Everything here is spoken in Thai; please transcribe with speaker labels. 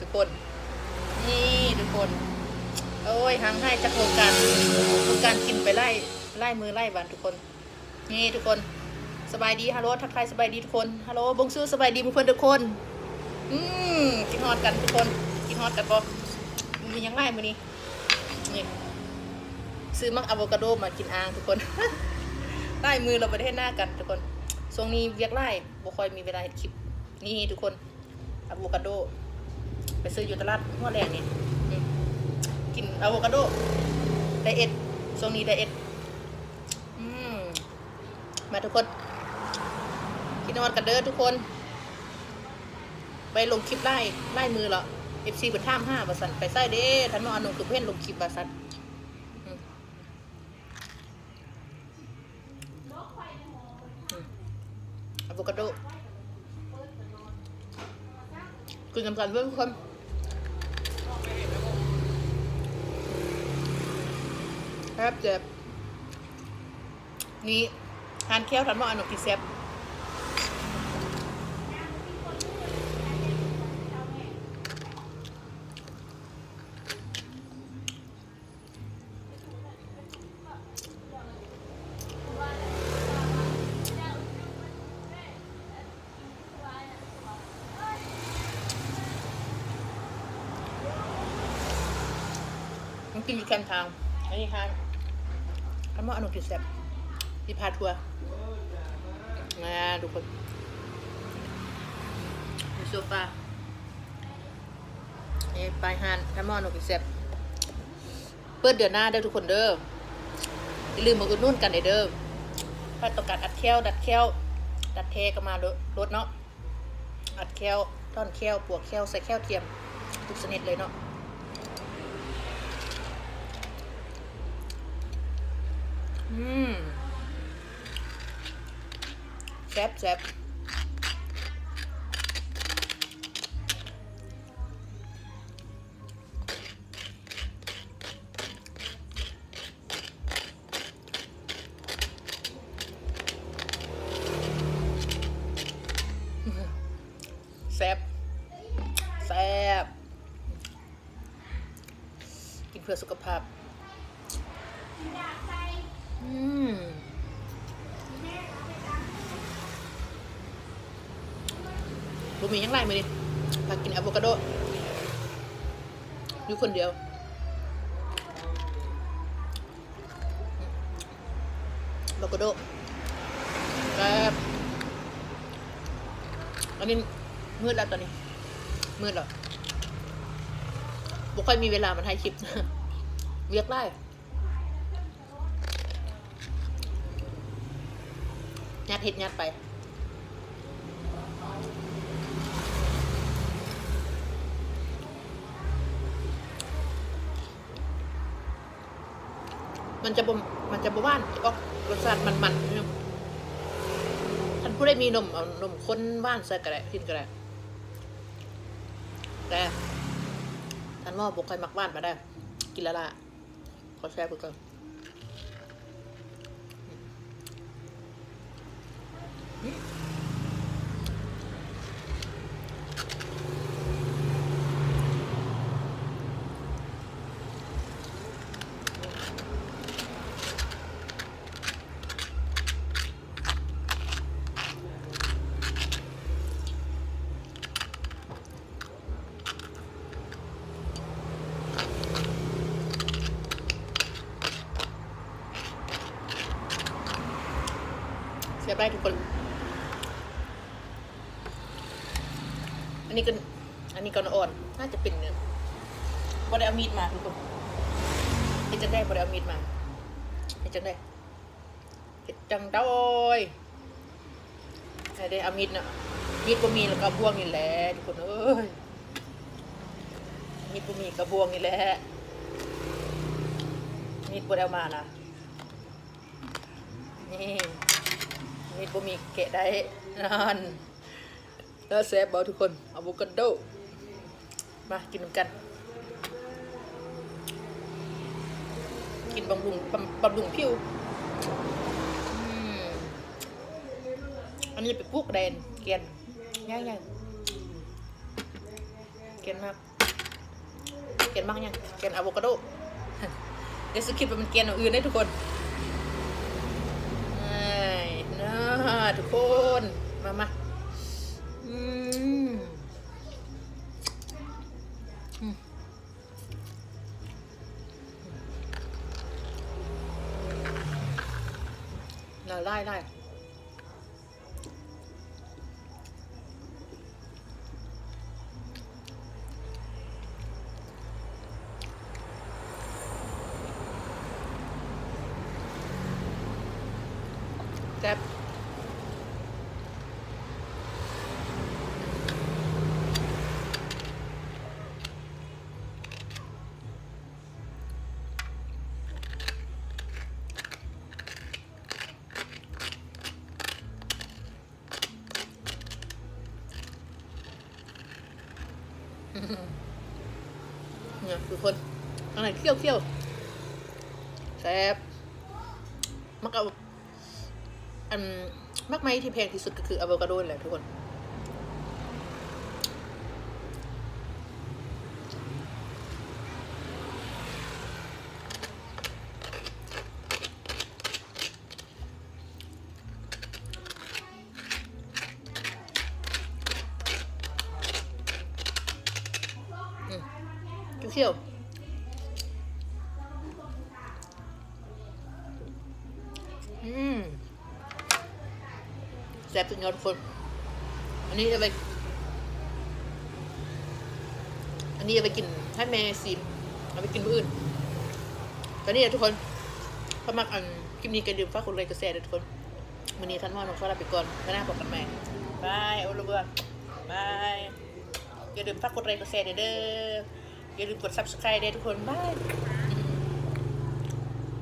Speaker 1: ทุกคน นี่ทุกคน โอ้ยหังให้จากโครงการโครงการกินไปไล่ไล่มือไล่บันทุกคน นี่ทุกคนสบายดีฮัลโหลทักทายสบายดีทุกคนฮัลโหลบงซื้อสบายดีมุกเพื่อนทุกคน อืมกินฮอดกันทุกคนกินฮอดกันบ่มียังไงมื้อนี้นี่ซื้อมักอะโวคาโดมากินอ่างทุกคนไล่มือเราไปได้หน้ากันทุกคนช่วงนี้เวียกไล่บ่คอยมีเวลาเฮ็ดคลิปนี่ทุกคนอะโวคาโด ไปซื้ออยู่ตลาดหัวแรงนี่อืมกินอะโวคาโดไดเอทช่วงนี้ไดเอทมาทุกคนกินนอนกันเด้อทุกคน ไปลงคลิปไล่ไล่มือเหรอ FC เป็นท่ามห้าบาสันไปไส้เด้ท่านมออนงคือเพื่อนลงคลิปบาสันอืมอืมอะโวคาโดกินกันกันเพื่อนทุกคน ครับเจ็บ นี่ทานเคี้ยวท่านมออนงกินแซ่บมันกินอยู่แคมทางอันนี้ค่ะ อันว่าอนุกิเซบที่พาทัวร์นะทุกคนมีโซฟานี่ปลายฮานอันว่าอนุกิเซบเปิดเดือนหน้าเด้อทุกคนเด้ออย่าลืมมาอุดหนุ่นกันเด้อถ้าต้องการอัดแค้วดัดแค้วดัดเทก็มาลดเนาะอัดแค้วท่อนแค้วปวกแค้วใส่แค้วเทียมทุกชนิดเลยเนาะ อืม แซ่บแซ่บแซ่บแซ่บกินเพื่อสุขภาพ อืมบุมียังไรมาดิมากินอะโวคาโด อยู่คนเดียว อะโวคาโดแบบอันนี้มืดแล้วตอนนี้ มืดแล้วบุค่อยมีเวลามาถ่ายคลิป เวียกไล่ ยัดเห็ดยัดไปมันจะบ่มมันจะบหว่านออกรสชาติมันๆเนี่ยท่านผู้ได้มีนมเอานมข้นว่านใส่กระไรกินกระไรแต่ท่านว่าบุกใครมักว่านมาได้ กินล้วล่ะขอแชร์เพื่อน ได้ทุกคน อันนี้ก็อันนี้ก็อ่อน น่าจะเป็นเนื้อบ่ได้เอามีดมาทุกคนเฮ็ดจังได้บ่ได้เอามีดมาเฮ็ดจังได้เฮ็ดจังได้ให้ได้เอามีดน่ะมีดบ่มีแล้วก็บ่วงนี่แหละทุกคนเอ้ยมีดบ่มีกระบวงนี่แหละมีดบ่ได้เอามานะนี่ มีดบ่มีแกะได้นั่นแล้วแซ่บบ่ทุกคนอะโวคาโดมากินกัน กินบำรุงบำบำรุงผิวอืมอันนี้ไปปลูกแดนเกียนง่ายๆกนมากแกนมากยังแกนอะโวคาโดเดี๋ยวสคริปต์มันแกนอย่างอื่นได้ทุกคน ทุกคน มามาอืมอืมน่าไล่ไล่แซ่บ เนี่ยคือคนอันไหนเคี่ยวเคี่ยวแซ่บมักเอาอันมากไหมที่แพงที่สุดก็คืออะโวคาโดแหละทุกคน เคี่ยว อืมแซ่บสุดยอดทุกคน อันนี้จะไป อันนี้จะไปกินให้แม่ซิมเอาไปกินมื้ออื่น ตอนนี้นะทุกคนพอมักอันคลิปนี้กันดื่มฝากคนเลยก็แซ่ด้วยทุกคนวันนี้ท่านว่าน้องขอลาไปก่อนไม่น่าบอกกันใหม่บายเอาละเบื่อบายอย่าลืมฝากกดไลค์กดแชร์ด้วยเด้อ อย่าลืมกด subscribe ด้วยทุกคน บาย